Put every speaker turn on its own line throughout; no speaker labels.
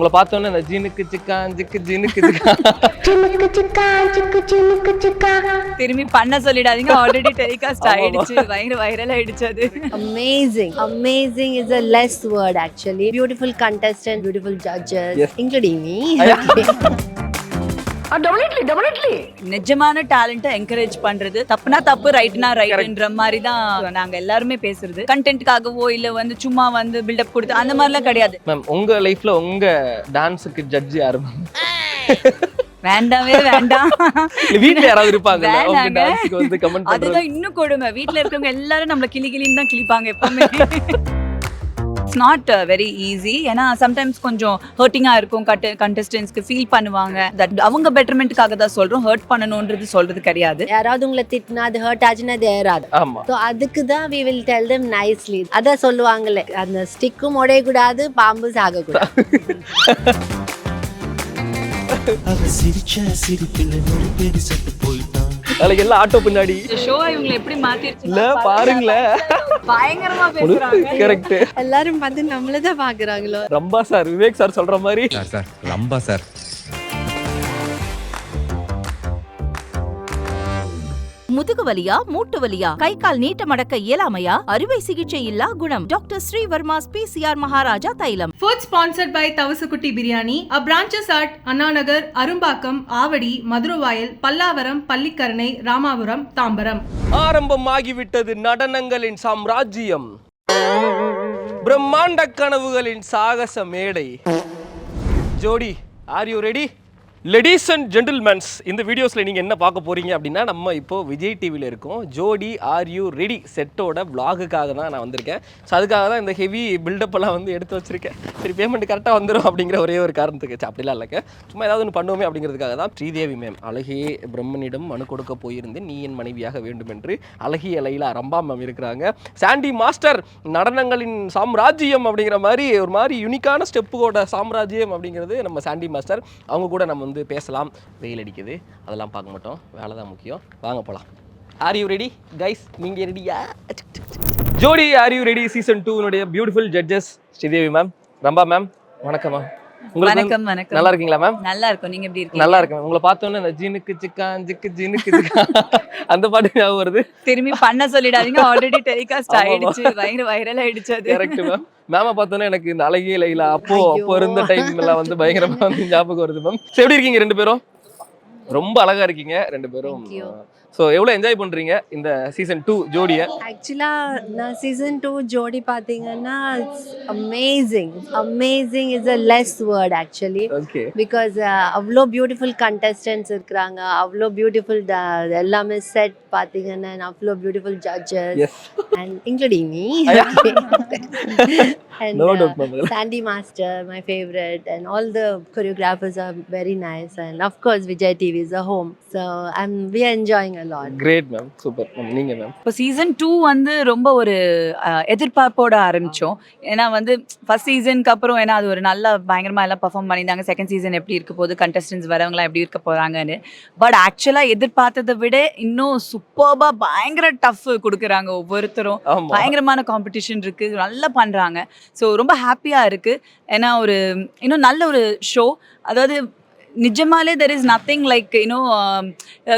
உங்களை பார்த்தோன்னே இந்த ஜீனுக்கு சிக்கா ஜிக்கு ஜீனுக்கு சிக்கா.
திரும்பி பண்ண சொல்லிடாதீங்க. ஆல்ரெடி டெலிகாஸ்ட் ஆயிடுச்சு. பயங்கர வைரல் ஆயிடுச்சு அது.
Amazing. Amazing is a less word actually. Beautiful contestants, beautiful me.
நிஜமான டேலண்ட்டை என்கரேஜ் பண்றது. தப்புனா தப்பு ரைட்னா ரைட்ன்ற மாதிரி தான் நாங்க எல்லாருமே பேசுறது. கண்டென்ட்காகவோ இல்ல வந்து சும்மா வந்து பில்டப் கொடுத்து அந்த மாதிரிலாம் கிடையாது.
மேம் உங்க லைஃப்ல உங்க டான்ஸுக்கு ஜட்ஜ் யாரு மேம்
வேண்டாமே வேண்டாம்.
வீட்ல யாராவது இருப்பாங்க
அதுதான் இன்னும் கொடுமை. வீட்ல இருக்கவங்க எல்லாரும் நம்மள கிளி கிளின்னு தான் கிளிப்பாங்க எப்பவுமே. இட்ஸ் நாட் வெரி ஈஸி ஏன்னா சம்டைம்ஸ் கொஞ்சம் ஹர்ட்டிங்கா இருக்கும். கட் கண்டஸ்டன்ஸ்க்கு ஃபீல் பண்ணுவாங்க. தட் அவங்க பெட்டர்மெண்ட்டுக்காக தான் சொல்றோம். ஹர்ட் பண்ணணும்ன்றது சொல்றது கிடையாது.
யாராவது உங்களை திட்டினா அது ஹர்ட் ஆச்சுன்னா அது ஏறாது.
ஆமா.
ஸோ அதுக்கு தான் we will tell them nicely. அதான் சொல்லுவாங்கல்ல அந்த ஸ்டிக்கும் உடையக்கூடாது பாம்பு சாகக்கூடாது.
அவ சிரிச்ச சிரிப்பில் நொடி பேடி சத்து போயிட்டான்.
நாளைக்கு எல்லாம் ஆட்டோ பின்னாடி.
ஷோ இவங்களை எப்படி மாத்திருச்சு?
இல்ல பாருங்களேன்.
பயங்கரமா பேசுறாங்க.
கரெக்ட்
எல்லாரும் பார்த்து நம்மள தான் பாக்குறாங்களோ?
ரம்பா சார் விவேக் சார் சொல்ற மாதிரி.
Sir sir Lamba sir.
முதுகு வலியா மூட்டு வலியா கை கால் நீட்ட மடக்க இயலாமையா? அறுவை சிகிச்சை இல்லா குணம். டாக்டர் ஸ்ரீவர்மாஸ் பிசிஆர் மகாராஜா தைலம்.
Food sponsored by Tavasakutti Biryani, a branches at Annanagar, Arumbakam, Avadi, Maduravayal, Pallavaram Pallikaranai Ramapuram Tambaram.
ஆரம்பமாகிவிட்டது நடனங்களின் சாம்ராஜ்யம். பிரம்மாண்ட கனவுகளின் சாகச மேடை. Jodi are you ready ladies and gentlemens இந்த வீடியோஸில் நீங்கள் என்ன பார்க்க போகிறீங்க அப்படின்னா நம்ம இப்போ விஜய் டிவியில் இருக்கோம். ஜோடி ஆர் யூ ரெடி செட்டோட vlog-க்காக தான் நான் வந்திருக்கேன். ஸோ அதுக்காக தான் இந்த ஹெவி பில்டப்பெல்லாம் வந்து எடுத்து வச்சுருக்கேன். சரி பேமெண்ட் கரெக்டாக வந்துடும் அப்படிங்கிற ஒரே ஒரு காரணத்துக்கு. அப்படிலாம் இல்லைங்க சும்மா ஏதாவது ஒன்று பண்ணுவோமே அப்படிங்கிறதுக்காக தான் ஸ்ரீதேவி மேம் அழகே பிரம்மனிடம் மனு கொடுக்க போயிருந்து நீ என் மனைவியாக வேண்டும் என்று அழகிய லைலா ரம்பா மேம் இருக்கிறாங்க. சாண்டி மாஸ்டர் நடனங்களின் சாம்ராஜ்யம் அப்படிங்கிற மாதிரி ஒரு மாதிரி யூனிக்கான ஸ்டெப்புகோட சாம்ராஜ்யம் அப்படிங்கிறது நம்ம சாண்டி மாஸ்டர் அவங்க கூட நம்ம வந்து பேசலாம். வெயில் அடிக்குது. அதெல்லாம் பார்க்க மாட்டோம். வேலை தான் முக்கியம். வாங்க போகலாம் ஆர் யூ ரெடி கைஸ் நீங்கள் ரெடியா Jodi are you ready season டூனுடைய beautiful judges Sridevi ma'am Rambha ma'am வணக்கம் மேம்
வணக்கம் வணக்கம்.
நல்லா இருக்கீங்களா மேம்
நல்லா இருக்கும் நீங்க எப்படி இருக்கீங்க?
நல்லா இருக்கேன். உங்களை பார்த்தோன்னே இந்த ஜீனுக்கு சிக்கா ஜிக்கு ஜீனுக்கு அந்த பாட்டு ஞாபகம் வருது.
திரும்பி பண்ண சொல்லிடாதீங்க. Already telecast. ஆயிடுச்சு. பயங்கர வைரல் ஆயிடுச்சு அது.
கரெக்ட் மேம் மேம பார்த்தோன்னே எனக்கு இந்த அழகிய லைலா அப்போ. அப்போ இருந்த டைம் எல்லாம் வந்து பயங்கரமா வந்து ஞாபகம் வருது மேம் எப்படி இருக்கீங்க ரெண்டு பேரும்? ரொம்ப அழகா இருக்கீங்க. ரெண்டு பேரும். ஸோ எவ்வளோ என்ஜாய் பண்றீங்க இந்த சீசன் டூ ஜோடியை?
ஆக்சுவலா நான் சீசன் டூ ஜோடி பார்த்தீங்கன்னா amazing amazing is a less word actually because அவ்வளோ பியூட்டிஃபுல் கண்டஸ்டன்ஸ் இருக்கிறாங்க. அவ்வளோ பியூட்டிஃபுல் எல்லாமே செட் பார்த்தீங்கன்னா அவ்வளோ beautiful judges and including me
doubt, ma'am.
Sandy Master, my favorite, and all the choreographers are very nice. And of course, Vijay TV is a home. So I'm we
great ma'am super ma'am நீங்க ma'am
இப்போ season two வந்து ரொம்ப ஒரு எதிர்பார்ப்போட ஆரம்பிச்சோம். ஏன்னா வந்து first சீசனுக்கு அப்புறம் ஏன்னா அது ஒரு நல்ல பயங்கரமா எல்லாம் பர்ஃபார்ம் பண்ணியிருந்தாங்க. செகண்ட் சீசன் எப்படி இருக்க போகுது கண்டஸ்டன்ஸ் வரவங்களாம் எப்படி இருக்க போறாங்கன்னு. பட் ஆக்சுவலாக எதிர்பார்த்ததை விட இன்னும் சூப்பர்பா பயங்கர டஃப் கொடுக்குறாங்க ஒவ்வொருத்தரும். பயங்கரமான காம்படிஷன் இருக்கு நல்லா பண்றாங்க. ஸோ ரொம்ப ஹாப்பியா இருக்கு. ஏன்னா ஒரு இன்னும் நல்ல ஒரு ஷோ அதாவது நிஜமாலே தெர் இஸ் நத்திங் லைக் இன்னும்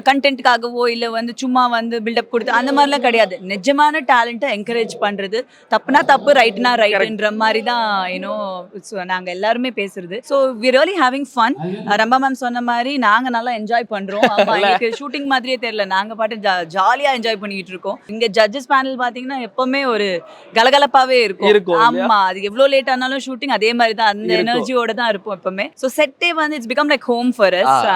கண்டென்ட்காகவோ இல்லை வந்து சும்மா வந்து பில்டப் கொடுத்து அந்த மாதிரிலாம் கிடையாது. நிஜமான டேலண்ட்டை என்கரேஜ் பண்றது. தப்புனா தப்பு ரைட்னா ரைட்ன்ற மாதிரி தான் இன்னும் நாங்கள் எல்லாருமே பேசுறது. So we really having fun Rambha ma'am சொன்ன மாதிரி நாங்கள் நல்லா என்ஜாய் பண்றோம். ஆமா, எங்களுக்கு ஷூட்டிங் மாதிரியே தெரியல. நாங்கள் பாட்டு ஜாலியாக என்ஜாய் பண்ணிட்டு இருக்கோம். இங்க ஜட்ஜஸ் பேனல் பார்த்தீங்கன்னா எப்பவுமே ஒரு கலகலப்பாவே இருக்கும்.
இருக்கும் இல்லையா?
ஆமா அது எவ்வளோ லேட் ஆனாலும் ஷூட்டிங் அதே மாதிரி தான் அந்த. எனர்ஜியோட தான் இருப்போம் எப்பவுமே. ஸோ செட்டே வந்து it's become like home for us.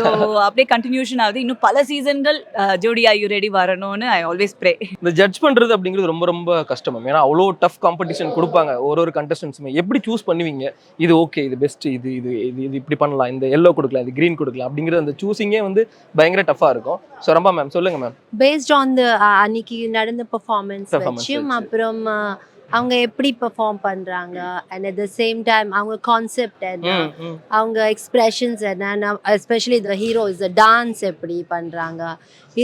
So அப்படியே கண்டினியூஷன் ஆகுது. இன்னும் பல சீசன்கள் ஜோடி ஐ ரெடி வரணும்னு ஐ ஆல்வேஸ் ப்ரே
இந்த ஜட்ஜ் பண்றது அப்படிங்கிறது ரொம்ப ரொம்ப கஷ்டம் ஏன்னா அவ்வளோ டஃப் காம்படிஷன் கொடுப்பாங்க. ஒரு ஒரு கண்டஸ்டன்ஸுமே எப்படி சூஸ் பண்ணுவீங்க? இது ஓகே இது பெஸ்ட் இது இது இது இது இப்படி பண்ணலாம். இந்த எல்லோ கொடுக்கலாம் இது கிரீன் கொடுக்கலாம் அப்படிங்கிற அந்த சூஸிங்கே வந்து பயங்கர டஃபா இருக்கும். ஸோ ரொம்ப மேம் சொல்லுங்க ma'am
Based on the uh, அன்னைக்கு நடந்த பெர்ஃபார்மன்ஸ். அப்புறம் அவங்க எப்படி பெர்ஃபார்ம் பண்றாங்க? And at the same time அவங்க கான்செப்ட் என்ன? அவங்க எக்ஸ்பிரஷன்ஸ் என்ன? எஸ்பெஷலி த ஹீரோஸ் டான்ஸ் எப்படி பண்றாங்க?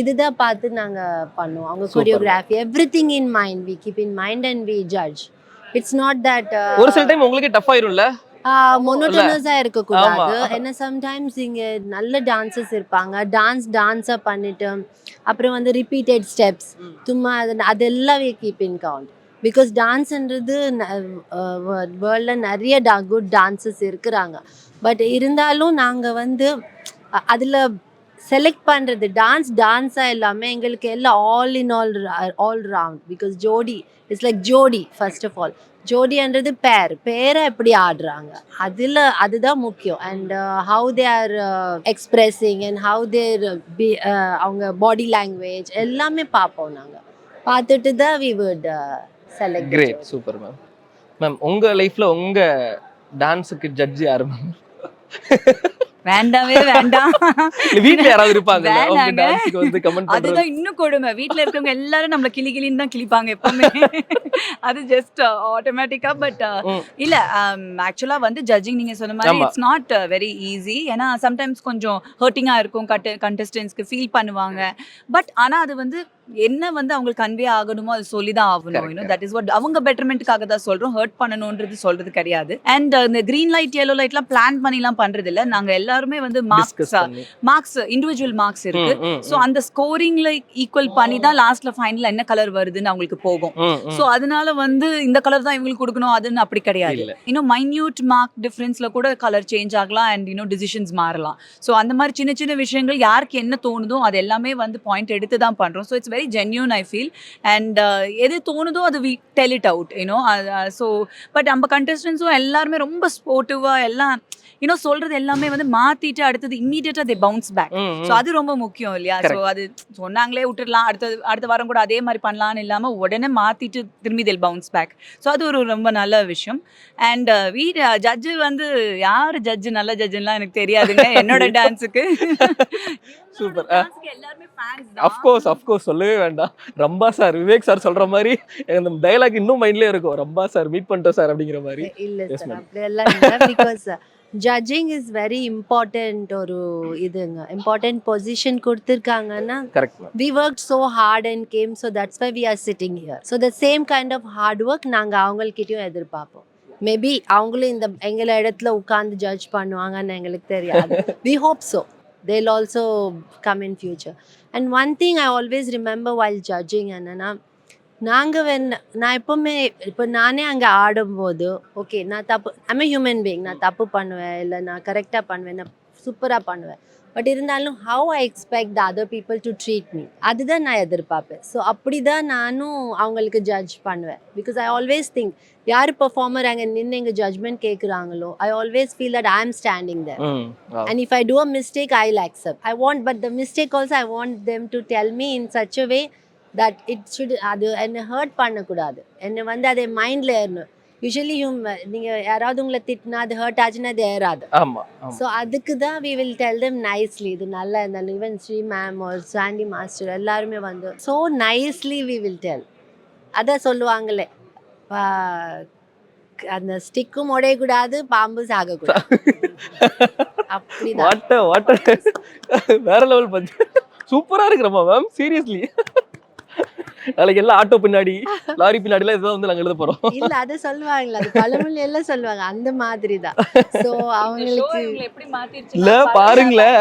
இதுதான் பார்த்து நாங்க பண்ணுவோம். அவங்க. Choreography everything in mind we keep in mind and we judge it's not that
ஒரு சில டைம் உங்களுக்கே டஃப் ஆயிரும்ல?
மொனோட்டனஸா இருக்கக்கூடாது.
ஆமா.
ஏன்னா சம்டைம்ஸ் இங்க நல்ல டான்சர்ஸ் இருப்பாங்க. டான்ஸ் டான்ஸா பண்ணிட்டு அப்புறம் வந்து ரிப்பீட்டட் ஸ்டெப்ஸ் சும்மா அது அதெல்லாம் கீப் இன் கவுண்ட் பிகாஸ் டான்ஸுன்றது வேர்ல்டில் நிறைய டா குட் டான்ஸஸ் இருக்கிறாங்க. பட் இருந்தாலும் நாங்கள் வந்து அதில் செலக்ட் பண்ணுறது டான்ஸ் டான்ஸாக எல்லாமே எங்களுக்கு எல்லாம் all in all all round because Jodi it's like Jodi first of all ஜோடின்றது pair பேரை எப்படி ஆடுறாங்க? அதில் அதுதான் முக்கியம். And how they are expressing and how their be அவங்க பாடி லாங்குவேஜ் எல்லாமே பார்ப்போம் நாங்கள் பார்த்துட்டு தான் we would select
great super ma'am ma'am உங்க லைஃப்ல உங்க டான்ஸுக்கு ஜட்ஜ் யாரு மேம்
வேண்டாமே வேண்டாம்.
வீட்ல யாராவது இருப்பாங்க உங்க
வேணாங்க.
டான்ஸுக்கு வந்து கமெண்ட் பண்றது?
அதுதான் இன்னும் கொடுமை. வீட்ல இருக்கவங்க எல்லாரும் நம்மள கிளி கிளின்னு தான் கிளிப்பாங்க எப்பவுமே. அது ஜஸ்ட் ஆட்டோமேட்டிக்கா பட். இல்ல ஆக்சுவலா வந்து ஜட்ஜிங் நீங்க சொன்ன மாதிரி. இட்ஸ் நாட் வெரி ஈஸி ஏன்னா சம்டைம்ஸ் கொஞ்சம் ஹர்ட்டிங்கா இருக்கும் கண்டஸ்டன்ஸ்க்கு ஃபீல் பண்ணுவாங்க. பட் ஆனா அது வந்து என்ன வந்து அவங்களுக்கு கன்வே ஆகணுமோ அது சொல்லி தான் ஆகணும் யூனோ தட் இஸ் வாட் அவங்க பெட்டர்மெண்ட்டுக்காக தான் சொல்றோம். ஹர்ட் பண்ணணும்ன்றது சொல்றது கிடையாது. அண்ட் இந்த கிரீன் லைட் yellow லைட்லாம் பிளான் பண்ணிலாம் பண்றது இல்ல நாங்க எல்லாருமே வந்து மார்க்ஸ் மார்க்ஸ் இண்டிவிஜுவல் மார்க்ஸ் இருக்கு. ஸோ அந்த ஸ்கோரிங்ல ஈக்குவல் பண்ணி தான் லாஸ்ட்ல ஃபைனல் என்ன கலர் வருதுன்னு அவங்களுக்கு போகும். ஸோ அதனால வந்து இந்த கலர் தான் இவங்களுக்கு கொடுக்கணும். அதுன்னு அப்படி கிடையாது. இன்னும் மைன்யூட் மார்க் டிஃபரன்ஸ்ல கூட கலர் சேஞ்ச் ஆகலாம் அண்ட் இன்னும் டிசிஷன்ஸ் மாறலாம். ஸோ அந்த மாதிரி சின்ன சின்ன விஷயங்கள் யாருக்கு என்ன தோணுதோ அது எல்லாமே வந்து பாயிண்ட் எடுத்து தான் பண்றோம். So it's very genuine I feel and எது தோணுதோ அது we tell it out you know so but நம்ம கண்டஸ்டன்ஸும் எல்லாருமே ரொம்ப ஸ்போர்ட்டிவாக எல்லாம் இன்னும் சொல்றது எல்லாமே வந்து மாத்திட்டு அடுத்தது இம்மீடியட்டா தே பவுன்ஸ் பேக். ஸோ அது ரொம்ப முக்கியம் இல்லையா? ஸோ. அது சொன்னாங்களே விட்டுடலாம் அடுத்த அடுத்த வாரம் கூட அதே மாதிரி பண்ணலாம்னு இல்லாமல் உடனே மாற்றிட்டு திரும்பி தெல் பவுன்ஸ் பேக் ஸோ அது ஒரு ரொம்ப நல்ல விஷயம். அண்ட் வீடு ஜட்ஜு வந்து யார் ஜட்ஜு நல்ல ஜட்ஜுலாம் எனக்கு தெரியாதுங்க. என்னோட டான்ஸுக்கு ஃபேன்ஸ்
அஃப்கோர்ஸ் அஃப்கோர்ஸ் சொல்லவே வேண்டாம். ரம்பா சார் விவேக் சார் சொல்ற மாதிரி அந்த டைலாக் இன்னும் மைண்ட்லயே இருக்கும். ரம்பா சார் மீட் பண்ணிட்டோம் சார் அப்படிங்கிற மாதிரி.
இல்ல சார். அப்படியெல்லாம் because judging is very important ஒரு இதுங்க இம்பார்ட்டன்ட் பொசிஷன் கொடுத்துருக்காங்கன்னா
correct ma'am
we worked so hard and came so that's why we are sitting here so the same kind of hard work நாங்க அவங்கள்கிட்டயும் எதிர்பார்ப்போம் maybe அவங்களும் இந்த எங்களை இடத்துல உட்கார்ந்து ஜட்ஜ் பண்ணுவாங்கன்னு எங்களுக்கு தெரியாது we hope so they'll also come in future and one thing i always remember while judging என்னன்னா நாங்கள் வென் நான் எப்போவுமே இப்போ நானே அங்கே ஆடும்போது ஓகே நான் தப்பு ஐம் ஹியூமன் பீயிங் நான் தப்பு பண்ணுவேன் இல்லை நான் கரெக்டாக பண்ணுவேன் நான் சூப்பராக பண்ணுவேன். பட் இருந்தாலும் how I expect the other people to treat me அதுதான் நான் எதிர்பார்ப்பேன். ஸோ அப்படி தான் நானும் அவங்களுக்கு ஜட்ஜ் பண்ணுவேன். பிகாஸ் ஐ ஆல்வேஸ் திங்க் யார் பெர்ஃபார்மர் அங்கே நின்று எங்கள் ஜட்ஜ்மெண்ட் கேட்குறாங்களோ I always feel that I am standing there
ம் wow.
and if i do a mistake i'll accept i want but the mistake also i want them to tell me in such a that it should அது என்னை hurt பண்ணக்கூடாது. என்னை வந்து அதை மைண்டில் ஏறணும். Usually நீங்கள் யாராவது உங்களை திட்டினா அது ஹர்ட் ஆச்சுன்னா அது ஏறாது. ஸோ அதுக்கு தான் we will tell them nicely. இது நல்லா இருந்தாலும் ஈவன் ஸ்ரீ மேம் ஒரு சாண்டி மாஸ்டர் எல்லாருமே வந்து so nicely we will tell அதான் சொல்லுவாங்களே அந்த ஸ்டிக்கும் உடையக்கூடாது பாம்பு சாகக்கூடாது. அப்படிதான்.
வேற லெவல் பஞ்சு சூப்பரா இருக்கிறோமா மேம் சீரியஸ்லி நாளைக்கு எல்லாம் ஆட்டோ பின்னாடி லாரி பின்னாடிலாம் இதுதான் வந்து நாங்க எழுத போறோம்.
இல்ல அது சொல்லுவாங்கல்ல அது பழமொழி எல்லாம் சொல்லுவாங்க அந்த மாதிரி தான் ஸோ அவங்களுக்கு
எப்படி மாத்திருச்சு
இல்ல பாருங்களேன்.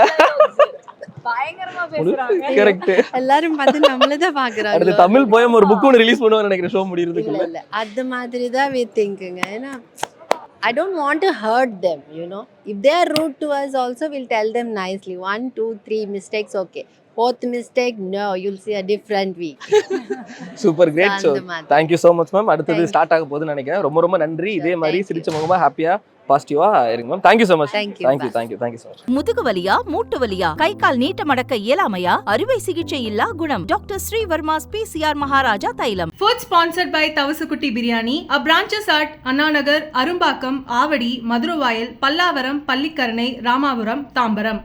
பயங்கரமா பேசுறாங்க.
கரெக்ட்
எல்லாரும் பார்த்து நம்மள தான் பாக்குறாங்க
தமிழ் போயம் ஒரு புக் ஒன்று ரிலீஸ் பண்ணுவாங்க நினைக்கிறேன் ஷோ முடியறதுக்குள்ள.
இல்ல இல்ல அது மாதிரி தான் வி திங்குங்க ஏன்னா I don't want to hurt them, you know. If they are rude to us, also we'll tell them nicely. One, two, three mistakes, okay. Fourth mistake, no, you'll see a different week.
Super great so
மாதிரி.
Thank you so much ma'am அடுத்தது. Start ஆக போகுதுன்னு நினைக்கிறேன் ரொம்ப ரொம்ப நன்றி இதே மாதிரி. சிரிச்ச முகமா ஹாப்பியா பாசிட்டிவா இருங்க ma'am thank you so much
Thank you,
thank you. Thank you thank you so much
முதுகு வலியா மூட்டு வலியா கை கால் நீட்ட மடக்க இயலாமையா அறுவை சிகிச்சை இல்லா குணம் டாக்டர் ஸ்ரீவர்மாஸ் பிசிஆர் மகாராஜா தைலம்
Food sponsored by Tavasakutti Biryani, a branches at Annanagar, Arumbakam, Avadi, Maduravayal, Pallavaram, Pallikaranai, Ramapuram, Tambaram.